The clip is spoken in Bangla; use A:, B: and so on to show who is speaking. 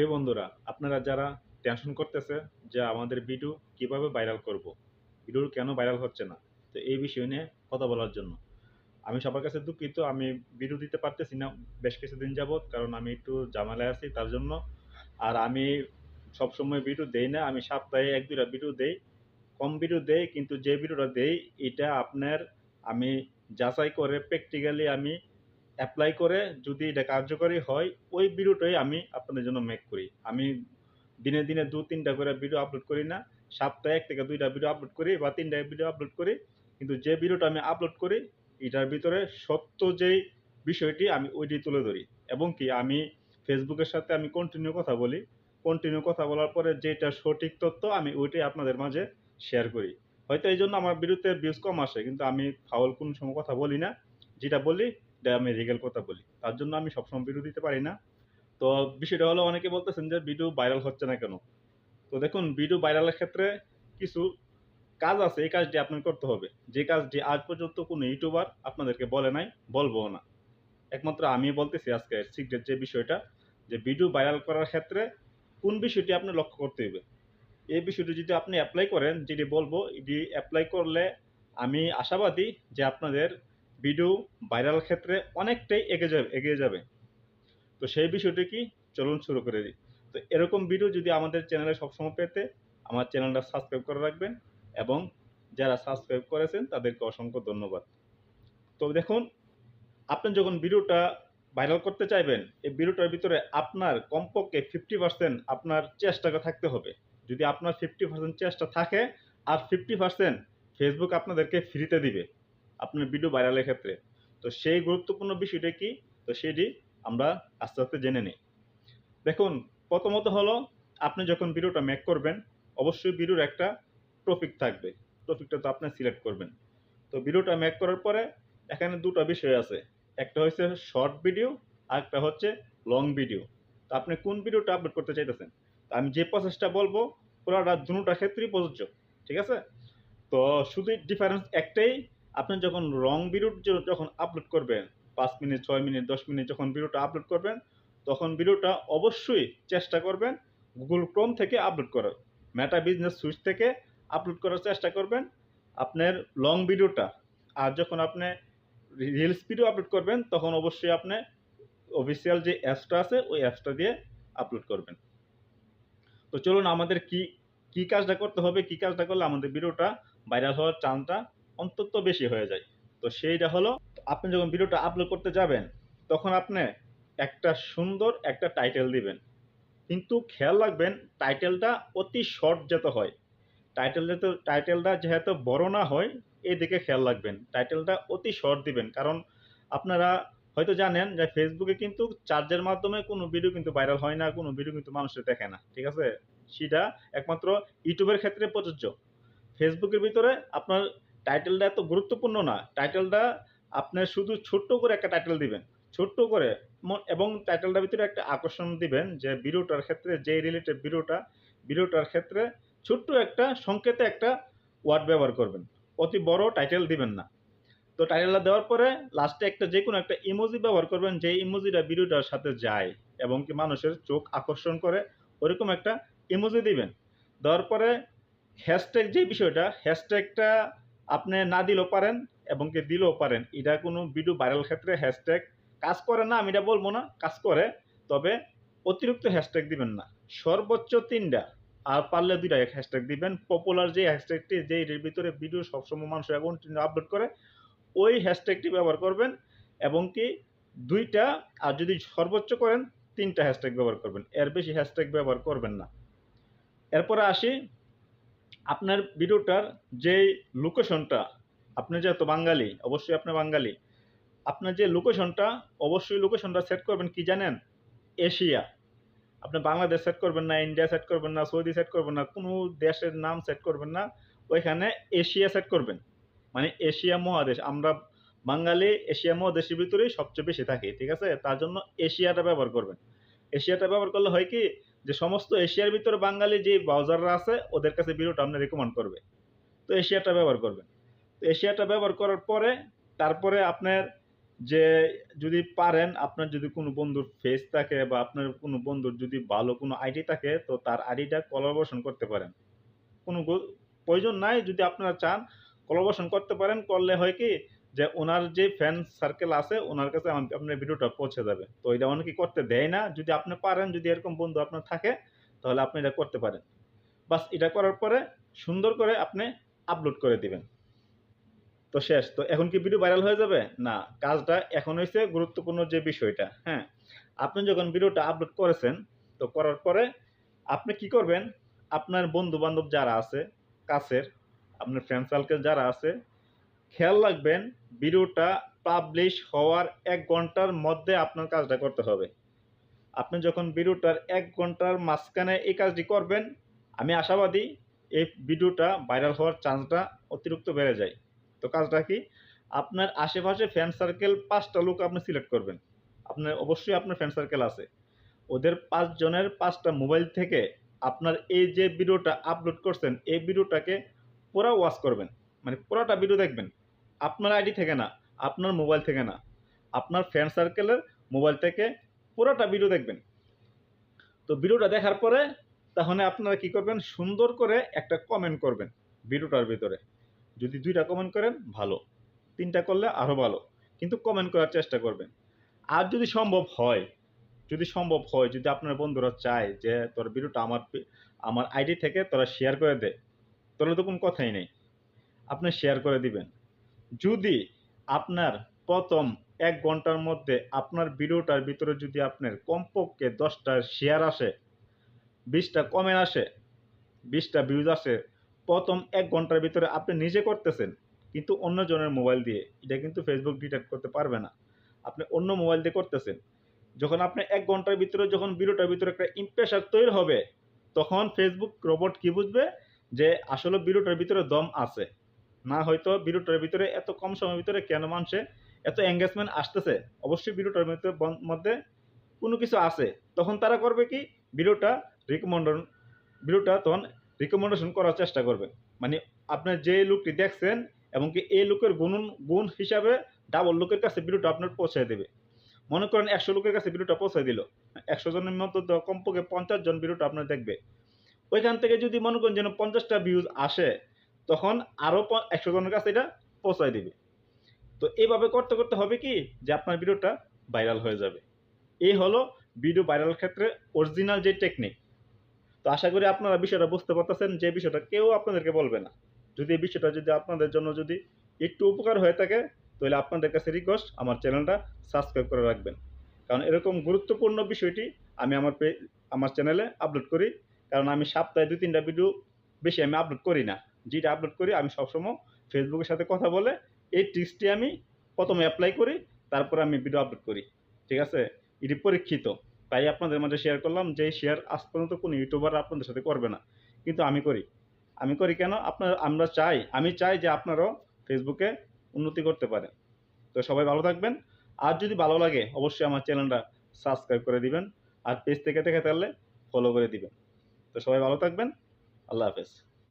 A: প্রিয় বন্ধুরা, আপনারা যারা টেনশন করতেছে যে আমাদের ভিডিও কীভাবে ভাইরাল করব ভিডিও কেন ভাইরাল হচ্ছে না, তো এই বিষয় নিয়ে কথা বলার জন্য। আমি সবার কাছে দুঃখিত, আমি ভিডিও দিতে পারতেছি না, বেশ কিছুদিন যাবৎ, কারণ আমি একটু ঝামেলায় আছি তার জন্য। আর আমি সবসময় ভিডিও দেই না, আমি সপ্তাহে এক দুইটা ভিডিও দেই, কম ভিডিও দেই, কিন্তু যে ভিডিওটা দেই, এটা আপনার আমি যাচাই করে প্র্যাকটিক্যালি আমি অ্যাপ্লাই করে যদি এটা কার্যকরী হয়, ওই ভিডিওটাই আমি আপনাদের জন্য মেক করি। আমি দিনে দিনে দু, তিনটা করে ভিডিও আপলোড করি না, সপ্তাহে এক থেকে দুইটা ভিডিও আপলোড করি বা তিনটা ভিডিও আপলোড করি। কিন্তু যে ভিডিওটা আমি আপলোড করি, এটার ভিতরে সত্য যেই বিষয়টি আমি ওইটি তুলে ধরি। এবং কি, আমি ফেসবুকের সাথে আমি কন্টিনিউ কথা বলি। কন্টিনিউ কথা বলার পরে যেটা সঠিক তথ্য আমি ওইটাই আপনাদের মাঝে শেয়ার করি। হয়তো এই জন্য আমার ভিডিওতে ভিউজ কম আসে, কিন্তু আমি ফাউল কোনো সময় কথা বলি না। যেটা বলি এটা আমি রিগেল কথা বলি। তার জন্য আমি সবসময় ভিডিও দিতে পারি না। তো বিষয়টা হলো অনেকে বলতেছেন যে ভিডিও ভাইরাল হচ্ছে না কেন? তো দেখুন ভিডিও ভাইরালের ক্ষেত্রে কিছু কাজ আছে, এই কাজটি আপনার করতে হবে। যে কাজটি আজ পর্যন্ত কোনো ইউটিউবার আপনাদেরকে বলে নাই, বলব না। একমাত্র আমি বলতেছি আজকে সিক্রেট যে বিষয়টা, যে ভিডিও ভাইরাল করার ক্ষেত্রে কোন বিষয়টি আপনি লক্ষ্য করতে হবে? এই বিষয়টি যদি আপনি অ্যাপ্লাই করেন, যেটি বলব, এটি অ্যাপ্লাই করলে আমি আশাবাদী যে আপনাদের ভিডিও ভাইরাল ক্ষেত্রে অনেকটাই এগিয়ে যাবে এগিয়ে যাবে। তো সেই বিষয়টি কি? চলুন শুরু করে দিই। তো এরকম ভিডিও যদি আমাদের চ্যানেলে সবসময় পেতে, আমার চ্যানেলটা সাবস্ক্রাইব করে রাখবেন এবং যারা সাবস্ক্রাইব করেছেন, তাদেরকে অসংখ্য ধন্যবাদ। তো দেখুন, আপনি যখন ভিডিওটা ভাইরাল করতে চাইবেন, এই ভিডিওটার ভিতরে আপনার কমপক্ষে ফিফটি পার্সেন্ট আপনার চেষ্টাটা থাকতে হবে। যদি আপনার ফিফটি পার্সেন্ট চেষ্টা থাকে, আর ফিফটি পার্সেন্ট ফেসবুক আপনাদেরকে ফ্রিতে দিবে। আপনার ভিডিও ভাইরালের ক্ষেত্রে। তো সেই গুরুত্বপূর্ণ বিষয়টা কি? তো সেটি আমরা আস্তে আস্তে জেনে নিই। দেখুন, প্রথমত হলো, আপনি যখন ভিডিওটা মেক করবেন, অবশ্যই ভিডিওর একটা টপিক থাকবে। টপিকটা তো আপনি সিলেক্ট করবেন। তো ভিডিওটা মেক করার পরে, এখানে দুটো বিষয় আছে। একটা হচ্ছে শর্ট ভিডিও আর একটা হচ্ছে লং ভিডিও তো আপনি কোন ভিডিওটা আপলোড করতে চাইতেছেন? তো আমি যে প্রসেসটা বলব, পুরোটা দুটা ক্ষেত্রেই প্রযোজ্য। ঠিক আছে? তো শুধু ডিফারেন্স একটাই আপনি যখন রং ভিডিও যখন আপলোড করবেন, পাঁচ মিনিট, ছয় মিনিট, দশ মিনিট যখন ভিডিওটা আপলোড করবেন, তখন ভিডিওটা অবশ্যই চেষ্টা করবেন গুগল ক্রোম থেকে আপলোড করার। মেটা বিজনেস সুইচ থেকে আপলোড করার চেষ্টা করবেন। আপনার লং ভিডিওটা আর যখন আপনি রিলস ভিডিও আপলোড করবেন, তখন অবশ্যই আপনি অফিসিয়াল যে অ্যাপসটা আছে, ওই অ্যাপসটা দিয়ে আপলোড করবেন। তো চলুন আমাদের কি কি কাজটা করতে হবে, কি কাজটা করলে আমাদের ভিডিওটা ভাইরাল হওয়ার চান্সটা অন্তত বেশি হয়ে যায়। তো সেইটা হলো, আপনি যখন ভিডিওটা আপলোড করতে যাবেন, তখন আপনি একটা সুন্দর একটা টাইটেল দিবেন। কিন্তু খেয়াল রাখবেন টাইটেলটা অতি শর্ট যাতে হয়। টাইটেল যাতে টাইটেলটা যেহেতু বড় না হয়, এদিকে খেয়াল রাখবেন। টাইটেলটা অতি শর্ট দিবেন। কারণ আপনারা হয়তো জানেন যে ফেসবুকে কিন্তু চার্জের মাধ্যমে কোনো ভিডিও কিন্তু ভাইরাল হয় না, কোনো ভিডিও কিন্তু মানুষের দেখে না। ঠিক আছে? সেটা একমাত্র ইউটিউবের ক্ষেত্রে প্রযোজ্য। ফেসবুকের ভিতরে আপনার টাইটেলটা এত গুরুত্বপূর্ণ না। টাইটেলটা আপনার শুধু ছোট্ট করে একটা টাইটেল দিবেন। ছোট্ট করে এবং টাইটেলটার ভিতরে একটা আকর্ষণ দিবেন যে ভিডিওটার ক্ষেত্রে যে রিলেটেড ভিডিওটা ভিডিওটার ক্ষেত্রে ছোট্ট একটা সংকেতে একটা ওয়ার্ড ব্যবহার করবেন। অতি বড় টাইটেল দিবেন না। তো টাইটেলটা দেওয়ার পরে লাস্টে একটা যে কোনো একটা ইমোজি ব্যবহার করবেন যে ইমোজিটা ভিডিওটার সাথে যায় এবং কি মানুষের চোখ আকর্ষণ করে, ওরকম একটা ইমোজি দিবেন। দেওয়ার পরে হ্যাশট্যাগ যে বিষয়টা হ্যাশট্যাগটা আপনি না দিলেও পারেন এবং কি দিলেও পারেন। এটা কোনো ভিডিও ভাইরাল ক্ষেত্রে হ্যাশট্যাগ কাজ করে না, আমি এটা বলব না, কাজ করে। তবে অতিরিক্ত হ্যাশট্যাগ দিবেন না। সর্বোচ্চ তিনটা, আর পারলে দুইটা এক হ্যাশট্যাগ দিবেন। পপুলার যে হ্যাশট্যাগটি যে এর ভিতরে ভিডিও সবসময় মানুষ কন্টিনিউ আপলোড করে, ওই হ্যাশট্যাগটি ব্যবহার করবেন এবং কি দুইটা, আর যদি সর্বোচ্চ করেন, তিনটা হ্যাশট্যাগ ব্যবহার করবেন। এর বেশি হ্যাশট্যাগ ব্যবহার করবেন না। এরপরে আসি আপনার ভিডিওটার যে লোকেশনটা আপনি যেহেতু বাঙালি, অবশ্যই আপনি বাঙালি। আপনার যে লোকেশনটা অবশ্যই লোকেশনটা সেট করবেন কি জানেন? এশিয়া। আপনি বাংলাদেশ সেট করবেন না, ইন্ডিয়া সেট করবেন না, সৌদি সেট করবেন না, কোনো দেশের নাম সেট করবেন না, ওইখানে এশিয়া সেট করবেন। মানে এশিয়া মহাদেশ। আমরা বাঙালি এশিয়া মহাদেশের ভিতরেই সবচেয়ে বেশি থাকি, ঠিক আছে? তার জন্য এশিয়াটা ব্যবহার করবেন। এশিয়াটা ব্যবহার করলে হয় কি যে সমস্ত এশিয়ার ভিতরে বাঙালি যে ব্রাউজাররা আছে, ওদের কাছে ভিডিওটা আপনি রেকমেন্ড করবে। তো এশিয়াটা ব্যবহার করবেন। তো এশিয়াটা ব্যবহার করার পরে, তারপরে আপনার যে যদি পারেন, আপনার যদি কোনো বন্ধুর ফেস থাকে বা আপনার কোনো বন্ধুর যদি ভালো কোনো আইডি থাকে, তো তার আইডিটা কোলাবোরেশন করতে পারেন। কোনো প্রয়োজন নাই, যদি আপনারা চান কোলাবোরেশন করতে পারেন। করলে হয় কি যে ওনার যে ফ্যান সার্কেল আছে, ওনার কাছে আপনার ভিডিওটা পৌঁছে যাবে। তো এটা অনেকে করতে দেয় না। যদি আপনি পারেন, যদি এরকম বন্ধু আপনার থাকে, তাহলে আপনি এটা করতে পারেন। বাস, এটা করার পরে সুন্দর করে আপনি আপলোড করে দিবেন। তো শেষ। তো এখন কি ভিডিও ভাইরাল হয়ে যাবে? না, কাজটা এখন হয়েছে গুরুত্বপূর্ণ যে বিষয়টা হ্যাঁ? আপনি যখন ভিডিওটা আপলোড করেছেন, তো করার পরে আপনি কি করবেন? আপনার বন্ধু বান্ধব যারা আছে, কাছের, আপনার ফ্রেন্ড সার্কেল যারা আছে খেয়াল রাখবেন, ভিডিওটা পাবলিশ হওয়ার এক ঘণ্টার মধ্যে আপনার কাজটা করতে হবে। আপনি যখন ভিডিওটার এক ঘণ্টার মাঝখানে এই কাজটি করবেন, আমি আশাবাদী এই ভিডিওটা ভাইরাল হওয়ার চান্সটা অতিরিক্ত বেড়ে যায়। তো কাজটা কি? আপনার আশেপাশে ফ্যান সার্কেল পাঁচটা লোক আপনি সিলেক্ট করবেন। আপনার, অবশ্যই আপনার ফ্যান সার্কেল আছে। ওদের পাঁচজনের পাঁচটা মোবাইল থেকে আপনার এই যে ভিডিওটা আপলোড করছেন, এই ভিডিওটাকে পুরো ওয়াচ করবেন। মানে পুরোটা ভিডিও দেখবেন। আপনার আইডি থেকে না, আপনার মোবাইল থেকে না, আপনার ফ্রেন্ড সার্কেলের মোবাইল থেকে পুরোটা ভিডিও দেখবেন। তো ভিডিওটা দেখার পরে তাহলে আপনারা কি করবেন? সুন্দর করে একটা কমেন্ট করবেন ভিডিওটার ভিতরে। যদি দুইটা কমেন্ট করেন, ভালো। তিনটা করলে আরও ভালো। কিন্তু কমেন্ট করার চেষ্টা করবেন। আর যদি সম্ভব হয়, যদি সম্ভব হয়, যদি আপনার বন্ধুরা চায় যে তোর ভিডিওটা আমার আমার আইডি থেকে তোরা শেয়ার করে দে, তাহলে তো কোনো কথাই নেই। আপনি শেয়ার করে দিবেন। যদি আপনার প্রথম এক ঘণ্টার মধ্যে আপনার ভিডিওটার ভিতরে যদি আপনার কমপক্ষে দশটা শেয়ার আসে, বিশটা কমেন্ট আসে, বিশটা ভিউজ আসে, প্রথম এক ঘণ্টার ভিতরে আপনি নিজে করতেছেন, কিন্তু অন্য জনের মোবাইল দিয়ে, এটা কিন্তু ফেসবুক ডিটেক্ট করতে পারবে না। আপনি অন্য মোবাইল দিয়ে করতেছেন। যখন আপনি এক ঘণ্টার ভিতরে, যখন ভিডিওটার ভিতরে একটা ইমপ্রেশন তৈরি হবে, তখন ফেসবুক রোবট কি বুঝবে? যে আসলে ভিডিওটার ভিতরে দম আছে। না হয়তো ভিডিওটার ভিতরে, এত কম সময়ের ভিতরে কেন মানুষে এত এঙ্গেজমেন্ট আসতেছে? অবশ্যই ভিডিওটার ভিতরে মধ্যে কোনো কিছু আছে। তখন তারা করবে কি? ভিডিওটা রিকমেন্ডন ভিডিওটা তখন রিকমেন্ডেশন করার চেষ্টা করবে। মানে আপনার যে লুকটি দেখছেন এবং কি এই লুকের গুণ গুণ হিসাবে ডাবল লোকের কাছে ভিডিওটা আপনার পৌঁছে দেবে। মনে করেন একশো লোকের কাছে ভিডিওটা পৌঁছে দিল। একশো জনের মধ্যে কমপক্ষে পঞ্চাশ জন ভিডিওটা আপনার দেখবে। ওইখান থেকে যদি মনে করেন যেন পঞ্চাশটা ভিউজ আসে তখন আরও একশো জনের কাছে এটা পৌঁছায় দিবে। তো এইভাবে করতে করতে হবে কি? যে আপনার ভিডিওটা ভাইরাল হয়ে যাবে। এই হলো ভিডিও ভাইরাল ক্ষেত্রে অরিজিনাল যে টেকনিক তো আশা করি আপনারা বিষয়টা বুঝতে পারতেছেন যে বিষয়টা কেউ আপনাদেরকে বলবে না। যদি এই বিষয়টা যদি আপনাদের জন্য যদি একটু উপকার হয়ে থাকে, তাহলে আপনাদের কাছে রিকোয়েস্ট আমার চ্যানেলটা সাবস্ক্রাইব করে রাখবেন। কারণ এরকম গুরুত্বপূর্ণ বিষয়টি আমি আমার আমার চ্যানেলে আপলোড করি। কারণ আমি সপ্তাহে দুই তিনটা ভিডিও বেশি আমি আপলোড করি না। যেটা আপলোড করি, আমি সবসময় ফেসবুকের সাথে কথা বলে, এই টিপসটি আমি প্রথমে অ্যাপ্লাই করি, তারপরে আমি ভিডিও আপলোড করি, ঠিক আছে? এটি পরীক্ষিত। তাই আপনাদের মাঝে শেয়ার করলাম যে শেয়ার আজ পর্যন্ত কোনো ইউটিউবার আপনাদের সাথে করবে না। কিন্তু আমি করি। আমি করি কেন? আপনার, আমরা চাই, আমি চাই যে আপনারাও ফেসবুকে উন্নতি করতে পারেন। তো সবাই ভালো থাকবেন। আর যদি ভালো লাগে, অবশ্যই আমার চ্যানেলটা সাবস্ক্রাইব করে দিবেন। আর পেজ থেকে দেখে তাহলে ফলো করে দিবেন। তো সবাই ভালো থাকবেন। আল্লাহ হাফেজ।